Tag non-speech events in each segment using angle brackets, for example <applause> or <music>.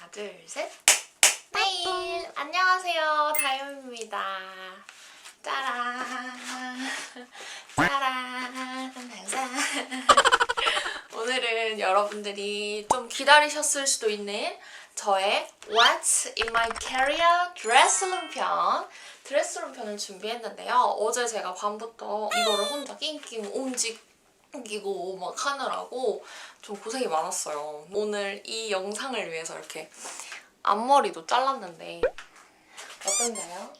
하나, 둘, 셋. 네일! 안녕하세요. 다이언입니다. 짜란. <laughs> 짜란. 항상. <laughs> 오늘은 여러분들이 좀 기다리셨을 수도 있는 저의 What's in my career 드레스룸 편 드레스룸 편을 준비했는데요. 어제 제가 밤부터 이거를 혼자 낑낑 움직 이고 막 하느라고 좀 고생이 많았어요. 오늘 이 영상을 위해서 이렇게 앞머리도 잘랐는데 어떤가요?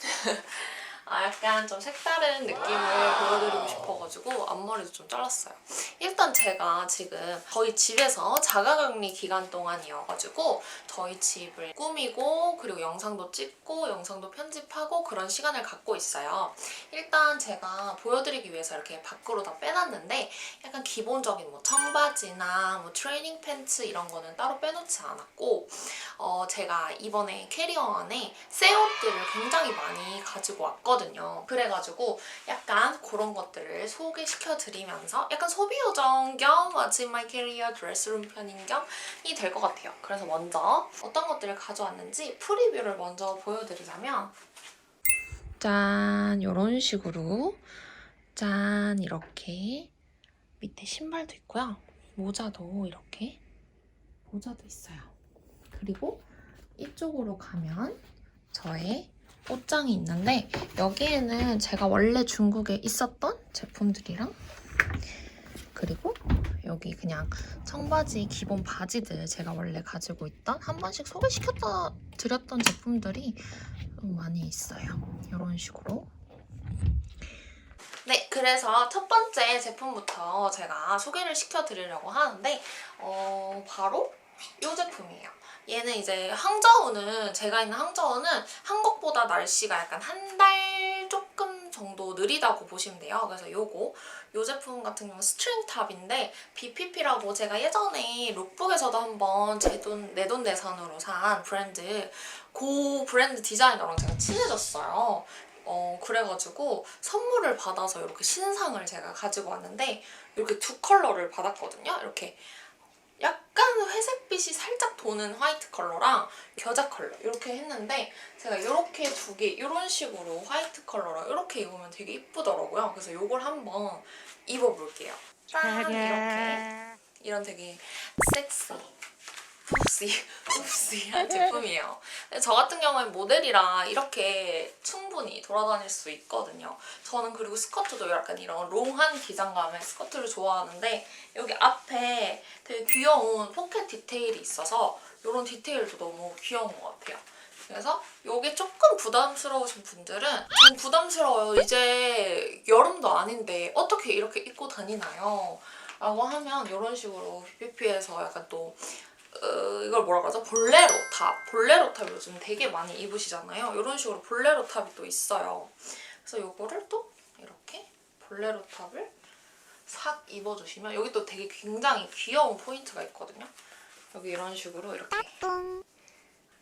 <laughs> 아, 약간 좀 색다른 느낌을 보여드리고 싶어가지고 앞머리도 좀 잘랐어요. 일단 제가 지금 저희 집에서 자가격리 기간 동안이어가지고 저희 집을 꾸미고 그리고 영상도 찍고 영상도 편집하고 그런 시간을 갖고 있어요. 일단 제가 보여드리기 위해서 이렇게 밖으로 다 빼놨는데 약간 기본적인 뭐 청바지나 뭐 트레이닝 팬츠 이런 거는 따로 빼놓지 않았고 어, 제가 이번에 캐리어 안에 새 옷들을 굉장히 많이 가지고 왔거든요. 그래가지고 약간 그런 것들을 소개시켜 드리면서 약간 소비 요정 겸 in my career 드레스룸 편인 겸이 될 것 같아요. 그래서 먼저 어떤 것들을 가져왔는지 프리뷰를 먼저 보여드리자면 짠 이런 식으로 짠 이렇게 밑에 신발도 있고요. 모자도 이렇게 모자도 있어요. 그리고 이쪽으로 가면 저의 옷장이 있는데 여기에는 제가 원래 중국에 있었던 제품들이랑 그리고 여기 그냥 청바지 기본 바지들 제가 원래 가지고 있던 한 번씩 소개시켰다 드렸던 제품들이 좀 많이 있어요. 이런 식으로 네, 그래서 첫 번째 제품부터 제가 소개를 시켜드리려고 하는데 어, 바로 이 제품이에요. 얘는 이제 항저우는 제가 있는 항저우는 한국보다 날씨가 약간 한 달 조금 정도 느리다고 보시면 돼요. 그래서 요거 요 제품 같은 경우는 스트링 탑인데 BPP라고 제가 예전에 룩북에서도 한번 제 돈 내 돈 내산으로 산 브랜드 그 브랜드 디자이너랑 제가 친해졌어요. 어 그래가지고 선물을 받아서 이렇게 신상을 제가 가지고 왔는데 이렇게 두 컬러를 받았거든요. 이렇게 도는 화이트 컬러랑 겨자 컬러 이렇게 했는데 제가 이렇게 두 개 이런 식으로 화이트 컬러랑 이렇게 입으면 되게 이쁘더라고요. 그래서 이걸 한번 입어볼게요. 짠 이렇게 이런 되게 섹시 푸시 푸시한 <laughs> 제품이에요. 저 같은 경우엔 모델이라 이렇게 충분히 돌아다닐 수 있거든요. 저는 그리고 스커트도 약간 이런 롱한 기장감의 스커트를 좋아하는데 여기 앞에 되게 귀여운 포켓 디테일이 있어서 이런 디테일도 너무 귀여운 것 같아요. 그래서 이게 조금 부담스러우신 분들은 좀 부담스러워요. 이제 여름도 아닌데 어떻게 이렇게 입고 다니나요? 라고 하면 이런 식으로 BPP에서 약간 또 어, 이걸 뭐라 그러죠? 볼레로 탑. 볼레로 탑 요즘 되게 많이 입으시잖아요. 이런 식으로 볼레로 탑이 또 있어요. 그래서 이거를 또 이렇게 볼레로 탑을 싹 입어주시면 여기 또 되게 굉장히 귀여운 포인트가 있거든요. 여기 이런 식으로 이렇게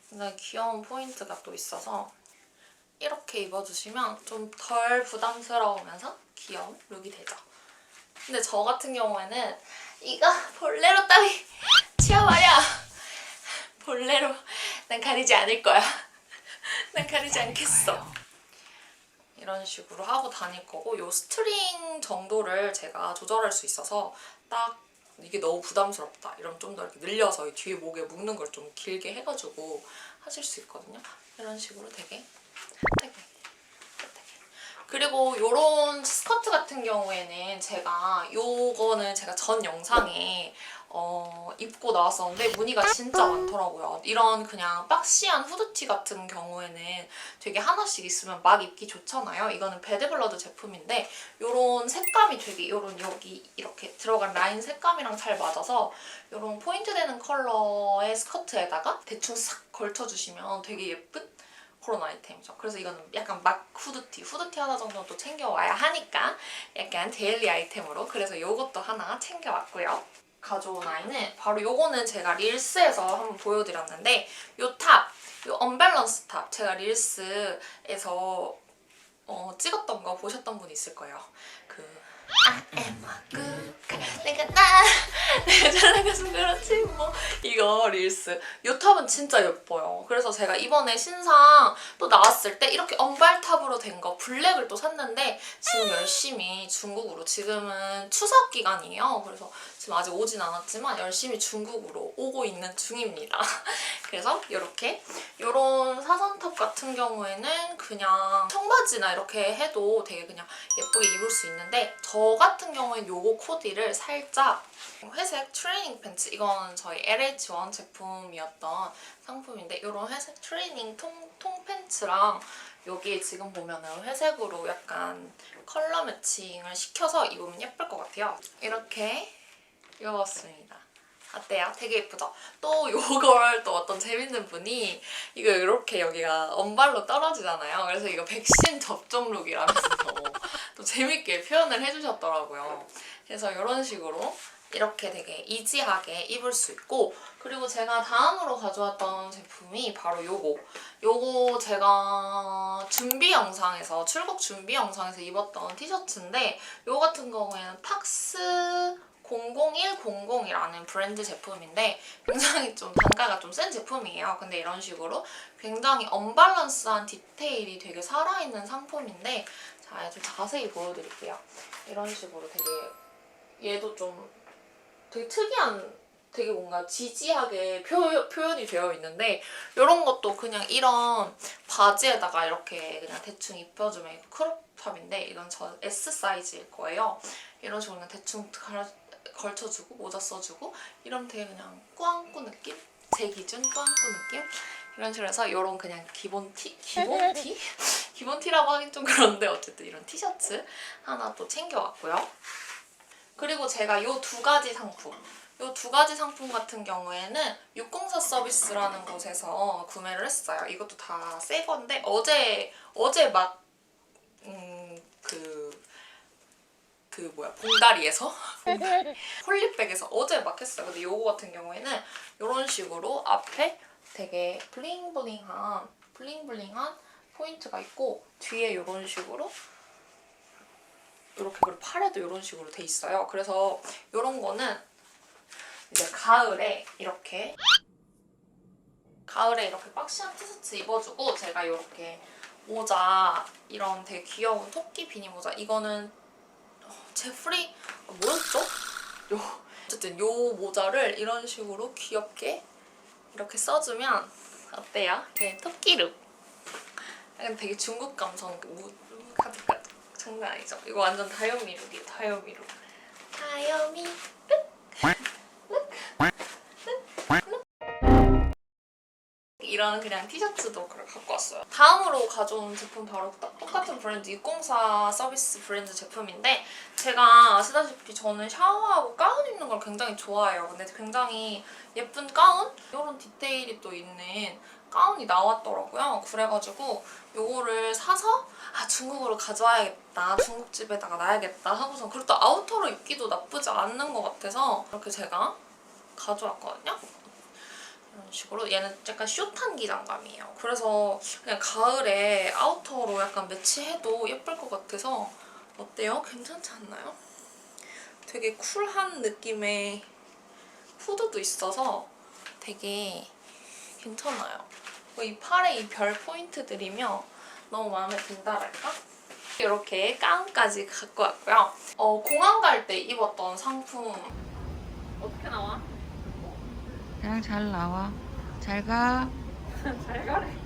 굉장히 귀여운 포인트가 또 있어서 이렇게 입어주시면 좀 덜 부담스러우면서 귀여운 룩이 되죠. 근데 저 같은 경우에는 이거 볼레로 탑이. 볼레로 <laughs> 난 가리지 않을 거야. <laughs> 난 가리지 않겠어. 이런 식으로 하고 다닐 거고 요 스트링 정도를 제가 조절할 수 있어서 딱 이게 너무 부담스럽다 이러면 좀 더 이렇게 늘려서 이 뒤에 목에 묶는 걸 좀 길게 해가지고 하실 수 있거든요. 이런 식으로 되게 되게 그리고 요런 스커트 같은 경우에는 제가 요거는 제가 전 영상에 어, 입고 나왔었는데 무늬가 진짜 많더라고요. 이런 그냥 박시한 후드티 같은 경우에는 되게 하나씩 있으면 막 입기 좋잖아요. 이거는 배드블러드 제품인데 요런 색감이 되게 요런 여기 이렇게 들어간 라인 색감이랑 잘 맞아서 요런 포인트 되는 컬러의 스커트에다가 대충 싹 걸쳐주시면 되게 예쁜 그런 아이템이죠. 그래서 이거는 약간 막 후드티, 후드티 하나 정도는 또 챙겨와야 하니까 약간 데일리 아이템으로 그래서 요것도 하나 챙겨왔고요. 가져온 아이는 바로 요거는 제가 릴스에서 한번 보여드렸는데 요 탑, 요 언밸런스 탑 제가 릴스에서 어, 찍었던 거 보셨던 분 있을 거예요. 그 I am a good guy. 내가 나 내가 잘나가서 그렇지 뭐 이거 릴스 이 탑은 진짜 예뻐요. 그래서 제가 이번에 신상 또 나왔을 때 이렇게 언발탑으로 된 거 블랙을 또 샀는데 지금 열심히 중국으로 지금은 추석 기간이에요. 그래서 지금 아직 오진 않았지만 열심히 중국으로 오고 있는 중입니다. <laughs> 그래서 이렇게 이런 사선탑 같은 경우에는 그냥 청바지나 이렇게 해도 되게 그냥 예쁘게 입을 수 있는데 저 같은 경우엔 요거 코디를 살짝 회색 트레이닝 팬츠 이건 저희 LH1 제품이었던 상품인데 이런 회색 트레이닝 통, 통 팬츠랑 여기에 지금 보면은 회색으로 약간 컬러 매칭을 시켜서 입으면 예쁠 것 같아요. 이렇게 입어봤습니다. 어때요? 되게 예쁘죠? 또 요걸 또 어떤 재밌는 분이 이거 이렇게 여기가 언발로 떨어지잖아요. 그래서 이거 백신 접종 룩이라면서 또 재밌게 표현을 해주셨더라고요. 그래서 이런 식으로 이렇게 되게 이지하게 입을 수 있고 그리고 제가 다음으로 가져왔던 제품이 바로 요거 요거 제가 준비 영상에서 출국 준비 영상에서 입었던 티셔츠인데 요 같은 경우에는 팍스 00100이라는 브랜드 제품인데 굉장히 좀 단가가 좀 센 제품이에요. 근데 이런 식으로 굉장히 언밸런스한 디테일이 되게 살아있는 상품인데 자, 좀 자세히 보여드릴게요. 이런 식으로 되게 얘도 좀 되게 특이한 되게 뭔가 지지하게 표, 표현이 되어 있는데 이런 것도 그냥 이런 바지에다가 이렇게 그냥 대충 입혀주면 크롭탑인데 이건 저 S 사이즈일 거예요. 이런 식으로 그냥 대충 갈- 걸쳐주고 모자 써주고 이러면 되게 그냥 꾸안꾸 느낌? 제 기준 꾸안꾸 느낌? 이런 식으로 해서 이런 그냥 기본 티? 기본 <laughs> 티? 기본 티라고 하긴 좀 그런데 어쨌든 이런 티셔츠 하나 또 챙겨왔고요. 그리고 제가 이 두 가지 상품 이 두 가지 상품 같은 경우에는 604 서비스라는 곳에서 구매를 했어요. 이것도 다 새 건데 어제 어제 막 음, 그, 그 뭐야 봉다리에서 <laughs> 홀리백에서 어제 막 했어요. 근데 요거 같은 경우에는 이런 식으로 앞에 되게 블링블링한 블링블링한 포인트가 있고 뒤에 이런 식으로 이렇게 그리고 팔에도 이런 식으로 돼 있어요. 그래서 이런 거는 이제 가을에 이렇게 가을에 이렇게 박시한 티셔츠 입어주고 제가 이렇게 모자 이런 되게 귀여운 토끼 비니 모자 이거는 어, 제프리 어, 뭐였죠? 요 어쨌든 요 모자를 이런 식으로 귀엽게 이렇게 써주면 어때요? 되게 토끼룩 약간 되게 중국 감성 그 무, 가득 장난 아니죠? 이거 완전 다이어미 룩이에요 다이어미 룩 다이어미 이런 그냥 티셔츠도 그걸 갖고 왔어요. 다음으로 가져온 제품 바로 딱 똑같은 브랜드 604 서비스 브랜드 제품인데 제가 아시다시피 저는 샤워하고 가운 입는 걸 굉장히 좋아해요. 근데 굉장히 예쁜 가운? 이런 디테일이 또 있는 가운이 나왔더라고요. 그래가지고 요거를 사서 아 중국으로 가져와야겠다. 중국집에다가 놔야겠다 하고서 그리고 또 아우터로 입기도 나쁘지 않는 것 같아서 이렇게 제가 가져왔거든요. 이런 식으로 얘는 약간 숏한 기장감이에요. 그래서 그냥 가을에 아우터로 약간 매치해도 예쁠 것 같아서 어때요? 괜찮지 않나요? 되게 쿨한 느낌의 후드도 있어서 되게 괜찮아요. 그리고 이 팔에 이별 포인트들이며 너무 마음에 든다랄까? 이렇게 가운까지 갖고 왔고요. 어, 공항 갈 때 입었던 상품 어떻게 나와? 그냥 잘 나와. 잘 가. <laughs>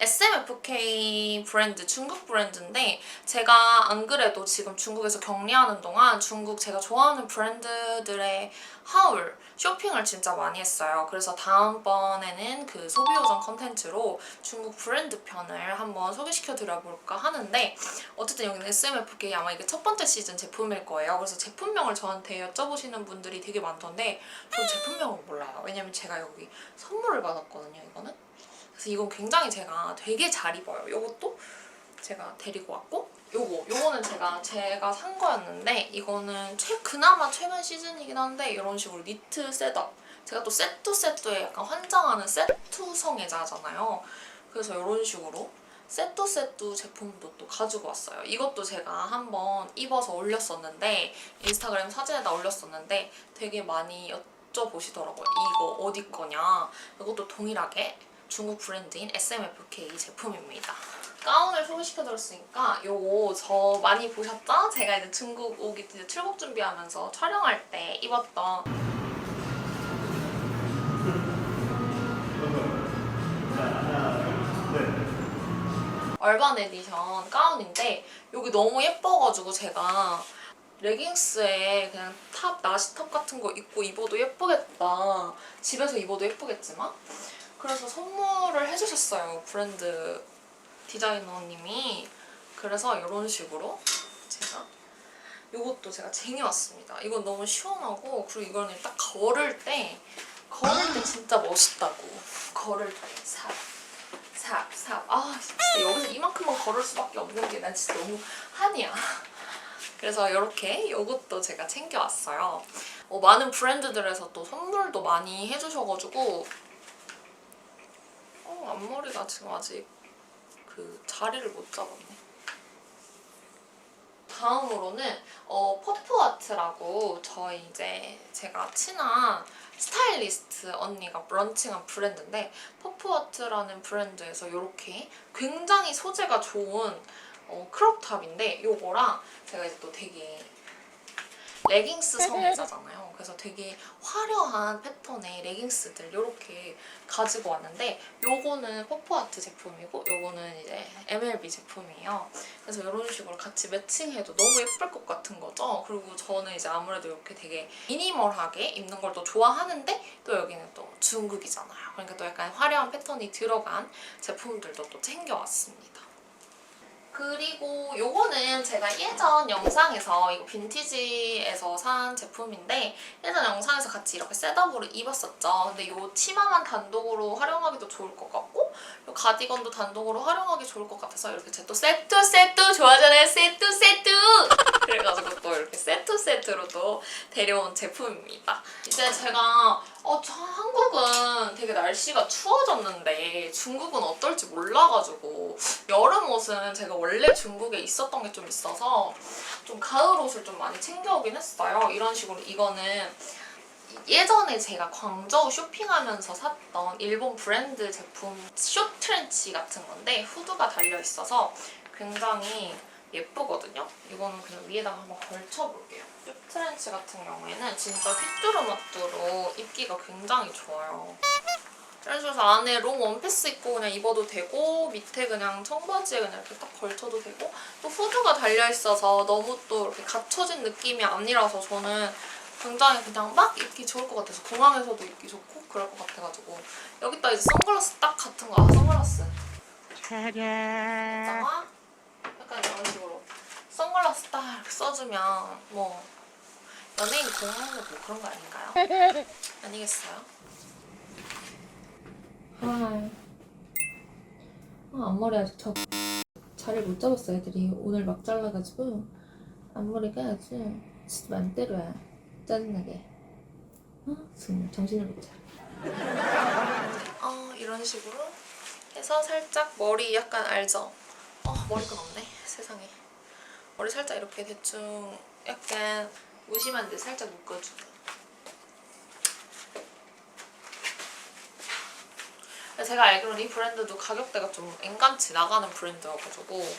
SMFK 브랜드, 중국 브랜드인데 제가 안 그래도 지금 중국에서 격리하는 동안 중국 제가 좋아하는 브랜드들의 하울, 쇼핑을 진짜 많이 했어요. 그래서 다음번에는 그 소비오전 컨텐츠로 중국 브랜드 편을 한번 소개시켜 드려볼까 하는데 어쨌든 여기는 SMFK 아마 이게 첫 번째 시즌 제품일 거예요. 그래서 제품명을 저한테 여쭤보시는 분들이 되게 많던데 저는 제품명을 몰라요. 왜냐면 제가 여기 선물을 받았거든요, 이거는. 그래서 이건 굉장히 제가 되게 잘 입어요. 이것도 제가 데리고 왔고 요거 요거는 제가 제가 산 거였는데 이거는 최 그나마 최근 시즌이긴 한데 이런 식으로 니트 셋업 제가 또 세트 세트에 약간 환장하는 세트 성 애자잖아요. 그래서 이런 식으로 세뚜세뚜 제품도 또 가지고 왔어요. 이것도 제가 한번 입어서 올렸었는데 인스타그램 사진에다 올렸었는데 되게 많이 여쭤보시더라고요. 이거 어디 거냐? 이것도 동일하게 중국 브랜드인 SMFK 제품입니다. 가운을 소개시켜드렸으니까 요거 저 많이 보셨죠? 제가 이제 중국 오기 이제 출국 준비하면서 촬영할 때 입었던 얼반 에디션 가운인데 여기 너무 예뻐가지고 제가 레깅스에 그냥 탑 나시탑 같은 거 입고 입어도 예쁘겠다 집에서 입어도 예쁘겠지만 그래서 선물을 해주셨어요 브랜드 디자이너님이 그래서 이런 식으로 제가 이것도 제가 쟁여왔습니다 이건 너무 시원하고 그리고 이거는 딱 걸을 때 걸을 때 진짜 멋있다고 걸을 때 삽 삽, 삽. 아, 진짜 여기서 이만큼만 걸을 수밖에 없는 게 난 진짜 너무 한이야. 그래서 이렇게 이것도 제가 챙겨왔어요. 어, 많은 브랜드들에서 또 선물도 많이 해주셔가지고 어, 앞머리가 지금 아직 그 자리를 못 잡았네. 다음으로는 어, 퍼프아트라고 저희 이제 제가 친한 스타일리스트 언니가 런칭한 브랜드인데 퍼프아트라는 브랜드에서 이렇게 굉장히 소재가 좋은 어, 크롭탑인데 요거랑 제가 이제 또 되게 레깅스 <laughs> 성애자잖아요. 그래서 되게 화려한 패턴의 레깅스들 이렇게 가지고 왔는데 요거는 퍼프아트 제품이고 요거는 이제 MLB 제품이에요. 그래서 이런 식으로 같이 매칭해도 너무 예쁠 것 같은 거죠. 그리고 저는 이제 아무래도 이렇게 되게 미니멀하게 입는 걸 또 좋아하는데 또 여기는 또 중국이잖아요. 그러니까 또 약간 화려한 패턴이 들어간 제품들도 또 챙겨왔습니다. 그리고 요거는 제가 예전 영상에서 이거 빈티지에서 산 제품인데 예전 영상에서 같이 이렇게 셋업으로 입었었죠. 근데 요 치마만 단독으로 활용하기도 좋을 것 같고 요 가디건도 단독으로 활용하기 좋을 것 같아서 이렇게 제가 또 세트 세트 좋아하잖아요. 세트 세트 <laughs> 그래가지고 또 이렇게 세트 세트로도 데려온 제품입니다. 이제 제가 어, 저 한국은 되게 날씨가 추워졌는데 중국은 어떨지 몰라가지고 여름 옷은 제가 원래 중국에 있었던 게 좀 있어서 좀 가을 옷을 좀 많이 챙겨오긴 했어요. 이런 식으로 이거는 예전에 제가 광저우 쇼핑하면서 샀던 일본 브랜드 제품 숏트렌치 같은 건데 후드가 달려 있어서 굉장히 예쁘거든요. 이거는 그냥 위에다가 한번 걸쳐볼게요. 숏트렌치 같은 경우에는 진짜 휘뚜루마뚜루 입기가 굉장히 좋아요. 식으로 안에 롱 원피스 입고 그냥 입어도 되고 밑에 그냥 청바지에 그냥 이렇게 딱 걸쳐도 되고 또 후드가 달려있어서 너무 또 이렇게 갖춰진 느낌이 아니라서 저는 굉장히 그냥 막 입기 좋을 것 같아서 공항에서도 입기 좋고 그럴 것 같아가지고 여기다 이제 선글라스 딱 같은 거 아, 선글라스. 있다가 약간 이런 식으로. 선글라스 딱 이렇게 써주면 뭐 연예인 공항에서 뭐 그런 거 아닌가요? <laughs> 아니겠어요? 하이 아, 앞머리 아직 저 자리 못 잡았어 애들이. 오늘 막 잘라가지고. 앞머리가 아주 진짜 맘대로야 짜증나게 어? 정신을 못 차려 어 이런 식으로 해서 살짝 머리 약간 알죠? 어 머리끈 없네 세상에 머리 살짝 이렇게 대충 약간 무심한 데 살짝 묶어주고 제가 알기로는 이 브랜드도 가격대가 좀 앵간치 나가는 브랜드여가지고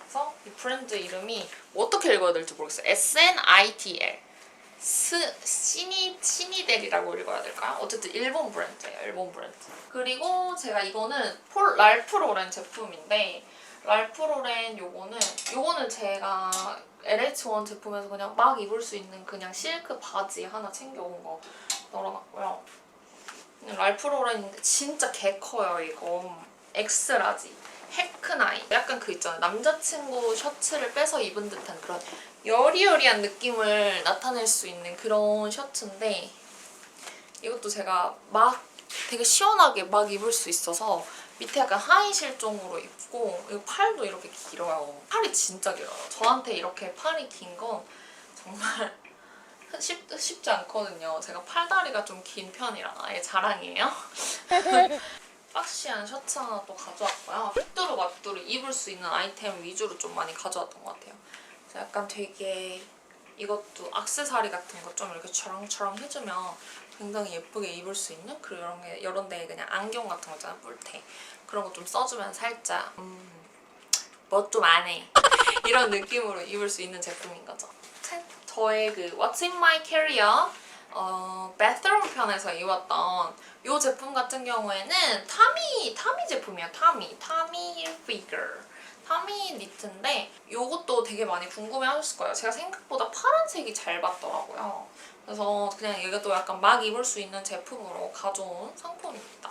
그래서 이 브랜드 이름이 뭐 어떻게 읽어야 될지 모르겠어요. SNITL 스 시니 시니델이라고 읽어야 될까요? 어쨌든 일본 브랜드예요. 일본 브랜드. 그리고 제가 이거는 폴 랄프로렌 제품인데 랄프로렌 요거는 요거는 제가 LH1 제품에서 그냥 막 입을 수 있는 그냥 실크 바지 하나 챙겨온 거 넣어놨고요. 랄프로렌인데 진짜 개 커요 이거 엑스라지 헤크나이 약간 그 있잖아요 남자친구 셔츠를 빼서 입은 듯한 그런 여리여리한 느낌을 나타낼 수 있는 그런 셔츠인데 이것도 제가 막 되게 시원하게 막 입을 수 있어서 밑에 약간 하이 실종으로 입고 이거 팔도 이렇게 길어요 팔이 진짜 길어요 저한테 이렇게 팔이 긴 건 정말 <laughs> 쉽, 쉽지 않거든요. 제가 팔다리가 좀 긴 편이라 아예 자랑이에요. <laughs> 박시한 셔츠 하나 또 가져왔고요. 핏두루 맞두루 입을 수 있는 아이템 위주로 좀 많이 가져왔던 것 같아요. 약간 되게 이것도 악세사리 같은 거 좀 이렇게 처랑처랑 해주면 굉장히 예쁘게 입을 수 있는 이런 게 이런 데 그냥 안경 같은 거 있잖아 뿔테 그런 거 좀 써주면 살짝 음뭐 좀 안 해 <laughs> 이런 느낌으로 입을 수 있는 제품인 거죠. 셋. 저의 그 What's in my carrier 어, bathroom 편에서 입었던 이 제품 같은 경우에는 타미 타미 제품이에요. 타미 타미 Hilfiger 타미 니트인데 이것도 되게 많이 궁금해하셨을 거예요. 제가 생각보다 파란색이 잘 받더라고요. 그래서 그냥 이것도 약간 막 입을 수 있는 제품으로 가져온 상품입니다.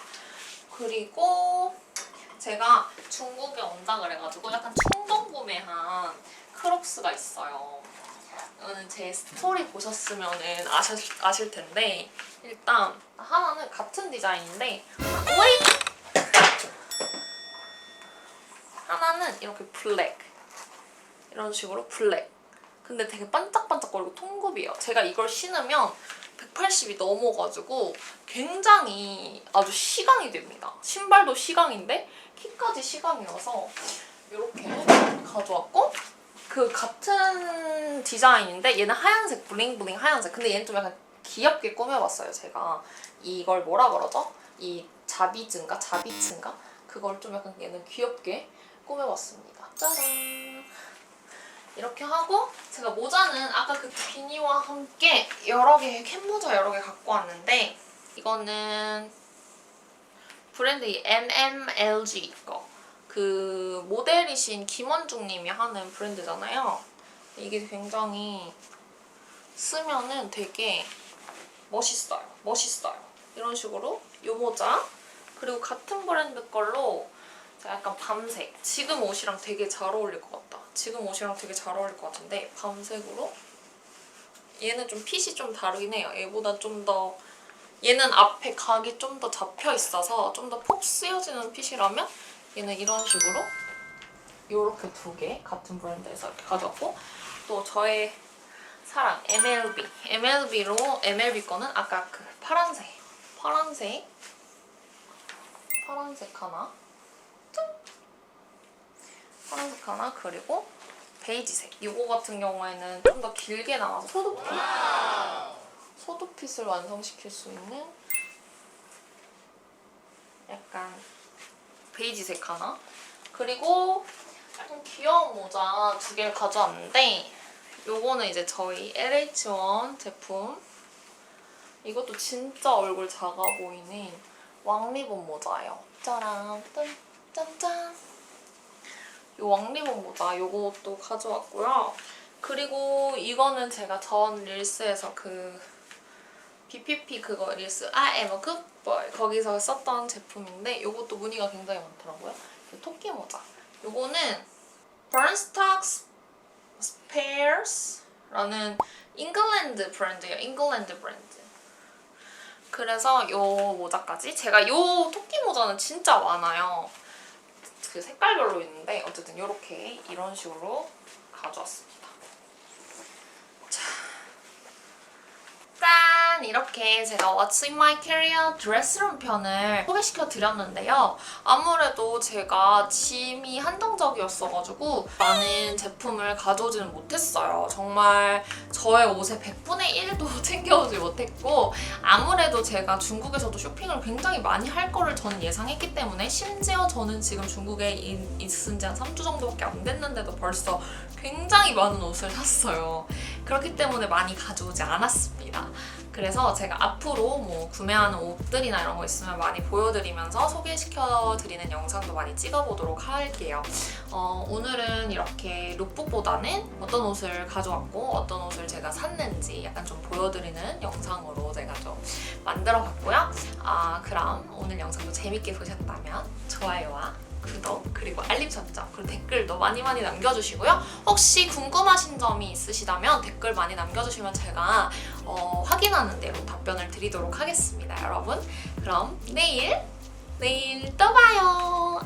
그리고 제가 중국에 온다 그래가지고 약간 충동 구매한 크록스가 있어요. 이거는 제 스토리 보셨으면은 아실, 아실 텐데 일단 하나는 같은 디자인인데 오이 하나는 이렇게 블랙 이런 식으로 블랙 근데 되게 반짝반짝거리고 통굽이에요. 제가 이걸 신으면 180이 넘어가지고 굉장히 아주 시강이 됩니다. 신발도 시강인데 키까지 시강이어서 이렇게 가져왔고 그 같은 디자인인데 얘는 하얀색 블링블링 하얀색 근데 얘는 좀 약간 귀엽게 꾸며봤어요 제가 이걸 뭐라 그러죠? 이 자비즈인가 자비츠인가 그걸 좀 약간 얘는 귀엽게 꾸며봤습니다 짜란 이렇게 하고 제가 모자는 아까 그 비니와 함께 여러 개의 캔모자 여러 개 갖고 왔는데 이거는 브랜드 이 MMLG 거. 그 모델이신 김원중 님이 하는 브랜드잖아요. 이게 굉장히 쓰면은 되게 멋있어요. 멋있어요. 이런 식으로 요 모자 그리고 같은 브랜드 걸로 약간 밤색 지금 옷이랑 되게 잘 어울릴 것 같다. 지금 옷이랑 되게 잘 어울릴 것 같은데 밤색으로 얘는 좀 핏이 좀 다르긴 해요. 얘보다 좀 더 얘는 앞에 각이 좀 더 잡혀 있어서 좀 더 폭 쓰여지는 핏이라면 얘는 이런 식으로 요렇게 두 개 같은 브랜드에서 이렇게 가져왔고 또 저의 사랑 MLB MLB로 MLB 거는 아까 그 파란색 파란색 파란색 하나 짠! 파란색 하나? 그리고 베이지색. 이거 같은 경우에는 좀 더 길게 나와서 소도핏 소도핏을 완성시킬 수 있는 약간 베이지색 하나? 그리고 약간 귀여운 모자 두 개를 가져왔는데 요거는 이제 저희 LH1 제품. 이것도 진짜 얼굴 작아 보이는 왕리본 모자예요. 짜란 짠, 짠짠 이 왕리본 모자 요것도 가져왔고요 그리고 이거는 제가 전 릴스에서 그 BPP 그거 릴스 I am a good boy 거기서 썼던 제품인데 요것도 무늬가 굉장히 많더라고요. 이 토끼 모자. 요거는 Burnstock Spares라는 잉글랜드 브랜드예요. 잉글랜드 브랜드. 그래서 요 모자까지 제가 요 토끼 모자는 진짜 많아요. 그 색깔별로 있는데 어쨌든 요렇게 이런 식으로 가져왔습니다. 짠! 이렇게 제가 What's in my carrier 드레스룸 편을 소개시켜 드렸는데요. 아무래도 제가 짐이 한정적이었어가지고 많은 제품을 가져오지는 못했어요. 정말 저의 옷의 100분의 1도 <laughs> 챙겨오지 못했고 아무래도 제가 중국에서도 쇼핑을 굉장히 많이 할 거를 저는 예상했기 때문에 심지어 저는 지금 중국에 이- 있은 지 한 3주 정도밖에 안 됐는데도 벌써 굉장히 많은 옷을 샀어요. 그렇기 때문에 많이 가져오지 않았습니다. 그래서 제가 앞으로 뭐 구매하는 옷들이나 이런 거 있으면 많이 보여드리면서 소개시켜 드리는 영상도 많이 찍어보도록 할게요. 어, 오늘은 이렇게 룩북보다는 어떤 옷을 가져왔고 어떤 옷을 제가 샀는지 약간 좀 보여드리는 영상으로 제가 좀 만들어 봤고요. 아, 그럼 오늘 영상도 재밌게 보셨다면 좋아요와 구독 그리고 알림 설정 그리고 댓글도 많이 많이 남겨주시고요. 혹시 궁금하신 점이 있으시다면 댓글 많이 남겨주시면 제가 어, 확인하는 대로 답변을 드리도록 하겠습니다, 여러분. 그럼 내일 내일 또 봐요.